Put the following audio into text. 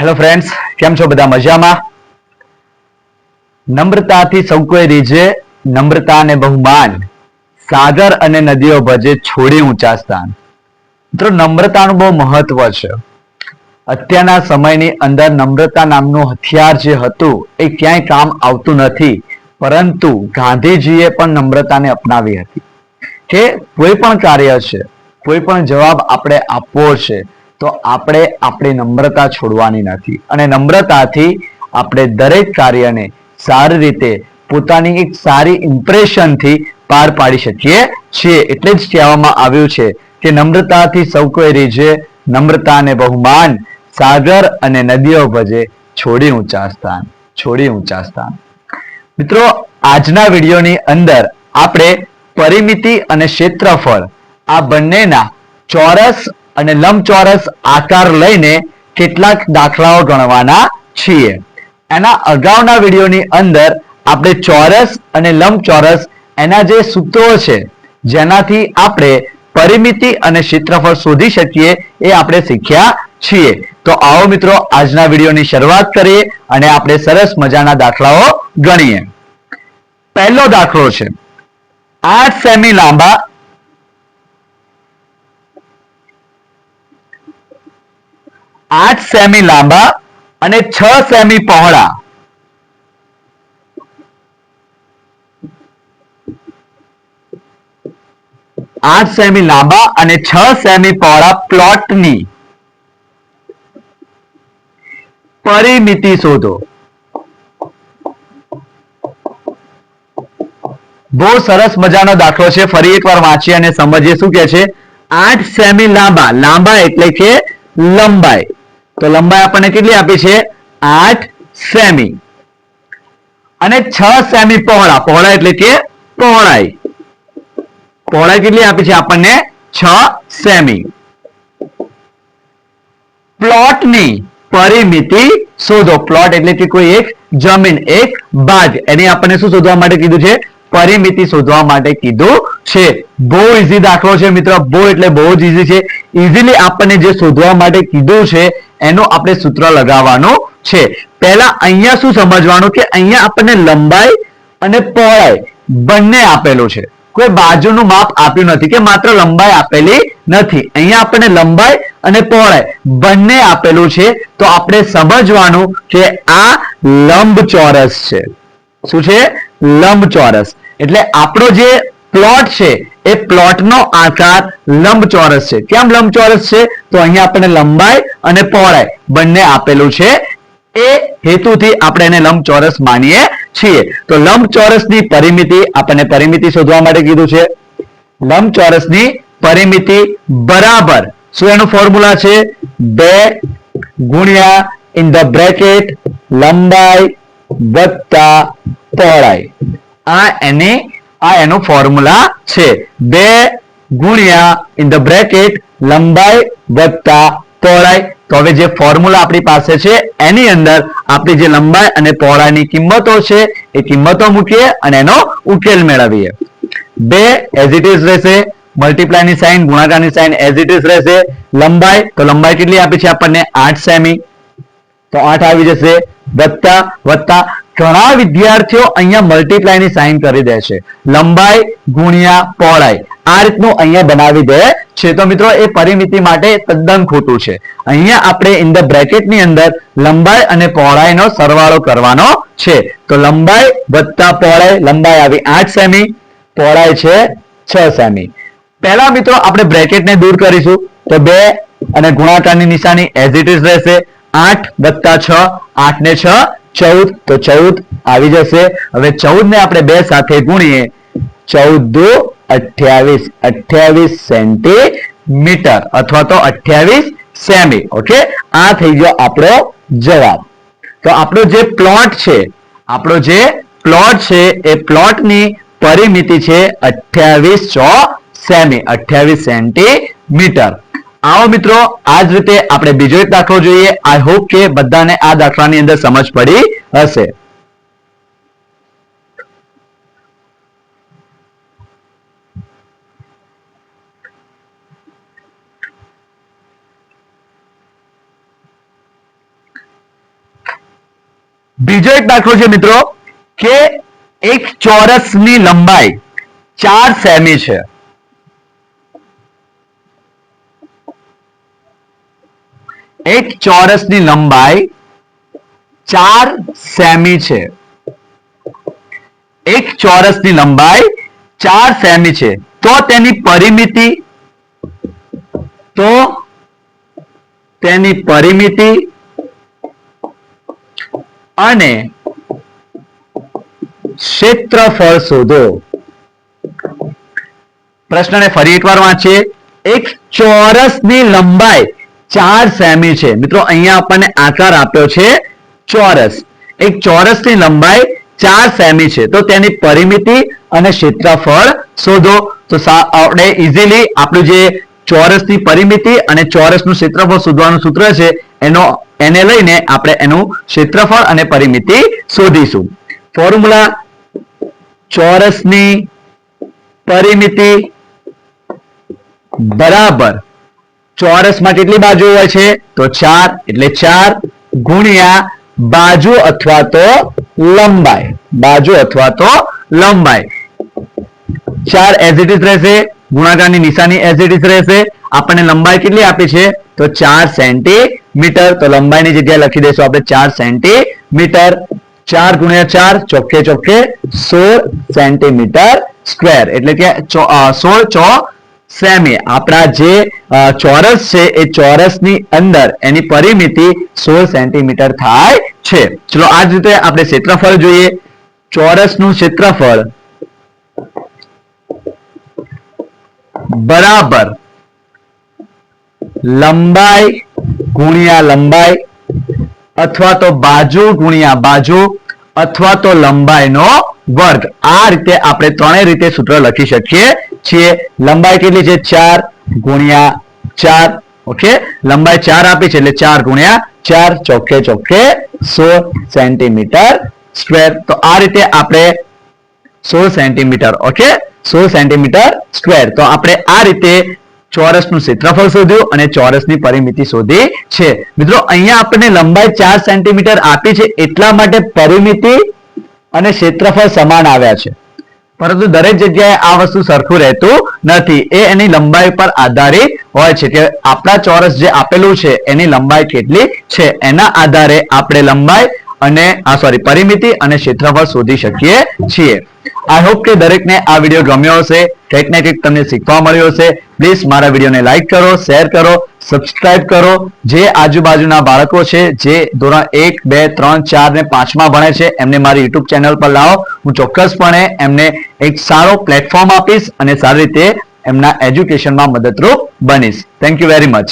Hello friends કેમ છો બધા? મજામાં? નમ્રતાથી સૌ કોઈ રીજે નમ્રતા અને બહુમાન. સાગર અને નદીઓ ભજે છોડી ઊંચા સ્થાન. મિત્રો, નમ્રતાનું બહુ મહત્વ છે. અત્યારના સમયની અંદર નમ્રતા નામનું હથિયાર જે હતું, એ ક્યાંય કામ આવતું નથી. પરંતુ ગાંધીજીએ પણ નમ્રતાને અપનાવી હતી. કે કોઈ પણ કાર્ય છે, કોઈ પણ જવાબ આપણે આપવો છે તો આપણે આપણી નમ્રતા છોડવાની નથી. અને નમ્રતાથી આપણે દરેક કાર્યને સારી રીતે પોતાની એક સારી ઇમ્પ્રેશનથી પાર પાડી શકીએ છીએ. એટલે જ કહેવામાં આવ્યું છે કે નમ્રતાથી સૌ કોઈ રીઝે નમ્રતા અને બહુમાન, સાગર અને નદીઓ ભજે છોડી ઊંચા સ્થાન, છોડી ઊંચા સ્થાન. મિત્રો, આજના વિડીયોની અંદર આપણે પરિમિતિ અને ક્ષેત્રફળ આ બંનેના ચોરસ અને લંબચોરસ આકાર લઈને કેટલાક દાખલાઓ ગણવાના છીએ. એના અગાઉના વિડીયોની અંદર આપણે ચોરસ અને લંબચોરસ એના જે સૂત્રો છે, જેનાથી આપણે પરિમિતિ અને ક્ષેત્રફળ શોધી શકીએ એ આપણે શીખ્યા છીએ. તો આવો મિત્રો, આજના વિડીયોની શરૂઆત કરીએ અને આપણે સરસ મજાના દાખલાઓ ગણીએ. પહેલો દાખલો છે. આઠ સેમી લાંબા આઠ સેમી લાંબા અને છ સેમી પહોળા. આઠ સેમી લાંબા અને છ સેમી પહોળા પ્લોટની પરિમિતિ શોધો. બહુ સરસ મજાનો દાખલો છે. ફરી એકવાર વાંચીએ અને સમજીએ શું કે છે? આઠ સેમી લાંબા. લાંબા એટલે કે લંબાઈ. તો લંબાઈ આપણને કેટલી આપી છે? આઠ સેમી. અને છ સેમી પહોળા. પહોળા એટલે કે પહોળાઈ. પહોળાઈ કેટલી આપી છે આપણને? છ સેમી. પ્લોટની પરિમિતિ શોધો. પ્લોટ એટલે કે કોઈ એક, જમીન એક બાગ એની આપણને શું શોધવા માટે કીધું છે? પરિમિતિ શોધવા માટે કીધું છે. બહુ ઈઝી દાખલો છે મિત્ર, બહુ એટલે બહુ જ ઇઝી છે. ઈઝીલી આપણને જે શોધવા માટે કીધું છે, એનું આપણે સૂત્ર લગાવવાનું છે. પહેલા અહીંયા શું સમજવાનું કે અહીંયા આપણને લંબાઈ અને પહોળાઈ બંને આપેલું છે. કોઈ બાજુનું માપ આપ્યું નથી કે માત્ર લંબાઈ આપેલી નથી. અહીંયા આપણને લંબાઈ અને પહોળાઈ બંને આપેલું છે. તો આપણે સમજવાનું કે આ લંબચોરસ છે. શું છે? લંબચોરસ. એટલે આપણો જે પ્લોટ છે, એ પ્લોટનો આકાર લંબચોરસ છે. કેમ લંબચોરસ છે? તો અહીંયા આપણને લંબાઈ અને પહોળાઈ બંને આપેલું છે. એ હેતુથી આપણે એને લંબચોરસ માનીએ છીએ. તો લંબચોરસની પરિમિતિ આપણને પરિમિતિ શોધવા માટે કીધું છે. લંબચોરસની પરિમિતિ બરાબર શું એનું ફોર્મ્યુલા છે? બે ગુણ્યા ઇન ધ બ્રેકેટ લંબાઈ વત્તા પહોળાઈ. આ એને, આ એનું ફોર્મ્યુલા છે. બે ગુણ્યા ઇન ધ બ્રેકેટ લંબાઈ વત્તા પહોળાઈ. તો હવે જે ફોર્મ્યુલા આપણી પાસે છે, એની અંદર આપણી જે લંબાઈ અને પહોળાઈની કિંમતો છે, એ કિંમતો મૂકીએ અને એનો ઉકેલ મેળવીએ. બે એઝ ઇટ ઇઝ રહેશે મલ્ટીપ્લાયની સાઇન ગુણાકારની સાઇન એઝ ઇટ ઇઝ રહેશે, લંબાઈ, તો લંબાઈ કેટલી આપી છે આપણને? આઠ સેમી. તો આઠ આવી જશે. વત્તા વત્તા, ઘણા વિદ્યાર્થીઓ અહીંયા મલ્ટીપ્લાયની સાઇન કરી દે છે. લંબાઈ, ગુણ્યા, પહોળાઈ. આ રીતનું અહીંયા બનાવી દે છે. તો મિત્રો, એ પરિમિતિ માટે તદ્દન ખોટું છે. અહીંયા આપણે ઇન ધ બ્રેકેટની અંદર લંબાઈ અને પહોળાઈનો સરવાળો કરવાનો છે. તો લંબાઈ, વત્તા, પહોળાઈ, લંબાઈ આવી આઠ સેમી, પહોળાઈ છે છ સેમી. પહેલા મિત્રો, આપણે બ્રેકેટને દૂર કરીશું. તો બે અને ગુણાકારની નિશાની એઝ ઇટ ઇઝ રહેશે. આઠ વત્તા છ, આઠ ને છ, ચૌદ. તો ચૌદ આવી જશે. હવે ચૌદ ને આપણે બે સાથે ગુણીએ. ચૌદ દુ અઠ્યાવીસ. અઠ્યાવીસ સેન્ટીમીટર અથવા તો અઠ્યાવીસ સેમી. ઓકે? આ થઈ ગયો આપણો જવાબ. તો આપણો જે પ્લોટ છે, આપણો જે પ્લોટ છે, એ પ્લોટની પરિમિતિ છે અઠ્યાવીસ ચો સેમી અઠ્યાવીસ સેન્ટીમીટર. આવો મિત્રો આ જ રીતે આપણે બીજો એક દાખલો જોઈએ. આઈ હોપ કે બધાને આ દાખલાની અંદર સમજ પડી હશે. બીજો એક દાખલો છે મિત્રો, કે એક ચોરસની લંબાઈ ચાર સેમી છે. એક ચોરસની લંબાઈ ચાર સેમી છે. એક ચોરસની લંબાઈ ચાર સેમી છે. તો તેની પરિમિતિ, તો તેની પરિમિતિ અને ક્ષેત્રફળ શોધો. પ્રશ્નને ફરી એકવાર વાંચીએ. એક ચોરસની લંબાઈ ચાર સેમી છે. મિત્રો, અહીંયા આપણને આકાર આપ્યો છે ચોરસ. એક ચોરસની લંબાઈ ચાર સેમી છે. તો તેની પરિમિતિ અને ક્ષેત્રફળ શોધો. તો આપણે ઇઝીલી આપણું જે ચોરસની પરિમિતિ અને ચોરસનું ક્ષેત્રફળ શોધવાનું સૂત્ર છે, એનો એને લઈને આપણે એનું ક્ષેત્રફળ અને પરિમિતિ શોધીશું. ફોર્મ્યુલા ચોરસની પરિમિતિ બરાબર ચોરસમાં કેટલી બાજુ હોય છે? તો ચાર, એટલે ચાર ગુણ્યા બાજુ અથવા તો લંબાઈ. બાજુ અથવા તો લંબાઈ. ચાર એઝ ઇટ ઇઝ રહેશે, ગુણાકારની નિશાની એઝ ઇટ ઇઝ રહેશે. આપણને લંબાઈ કેટલી આપી છે? તો ચાર સેન્ટીમીટર. તો લંબાઈની જગ્યાએ લખી દઈશું આપણે ચાર સેન્ટીમીટર. ચાર ગુણ્યા ચાર, ચોખ્ખે ચોખ્ખે સોળ સેન્ટીમીટર સ્ક્વેર. એટલે કે સોળ ચો સેમી આપણા જે ચોરસ છે, એ ચોરસની અંદર એની પરિમિતિ સોળ સેન્ટીમીટર થાય છે. ચલો, આ જ રીતે આપણે ક્ષેત્રફળ જોઈએ. ચોરસનું ક્ષેત્રફળ બરાબર લંબાઈ ગુણ્યા લંબાઈ અથવા તો બાજુ ગુણ્યા બાજુ અથવા તો લંબાઈનો વર્ગ. આ રીતે આપણે ત્રણેય રીતે સૂત્ર લખી શકીએ. છીએ લંબાઈ કેટલી છે? ચાર ગુણ્યા ચાર. ઓકે લંબાઈ ચાર આપી છે એટલે ચાર ગુણ્યા ચાર ચોખ્ખે ચોખ્ખે સોળ સેન્ટીમીટર સ્ક્વેર. તો આ રીતે આપણે સોળ સેન્ટીમીટર ઓકે સોળ સેન્ટીમીટર સ્ક્વેર. તો આપણે આ રીતે ચોરસનું ક્ષેત્રફળ શોધ્યું અને ચોરસની પરિમિતિ શોધી છે. મિત્રો, અહીંયા આપણને લંબાઈ ચાર સેન્ટીમીટર આપી છે એટલા માટે પરિમિતિ અને ક્ષેત્રફળ સમાન આવ્યા છે. પરંતુ દરેક જગ્યાએ આ વસ્તુ સરખું રહેતું નથી. એ એની લંબાઈ પર આધારિત હોય છે કે આપણા ચોરસ જે આપેલું છે, એની લંબાઈ કેટલી છે? એના આધારે આપણે લંબાઈ અને, આ સોરી પરિમિતિ અને ક્ષેત્રફળ શોધી શકીએ છીએ. આઈ હોપ કે દરેકને આ વીડિયો ગમ્યો હશે. કંઈક ને કંઈક તમને શીખવા મળ્યો હશે. પ્લીઝ મારા વિડીયોને લાઈક કરો શેર કરો. સબસ્ક્રાઇબ કરો. જે આજુબાજુના બાળકો છે, જે ધોરણ એક, બે, ત્રણ, ચાર ને પાંચમાં ભણે છે, એમને મારી યુટ્યુબ ચેનલ પર લાવો. હું ચોક્કસપણે એમને એક સારો પ્લેટફોર્મ આપીશ અને સારી રીતે એમના એજ્યુકેશનમાં મદદરૂપ બનીશ. Thank you very much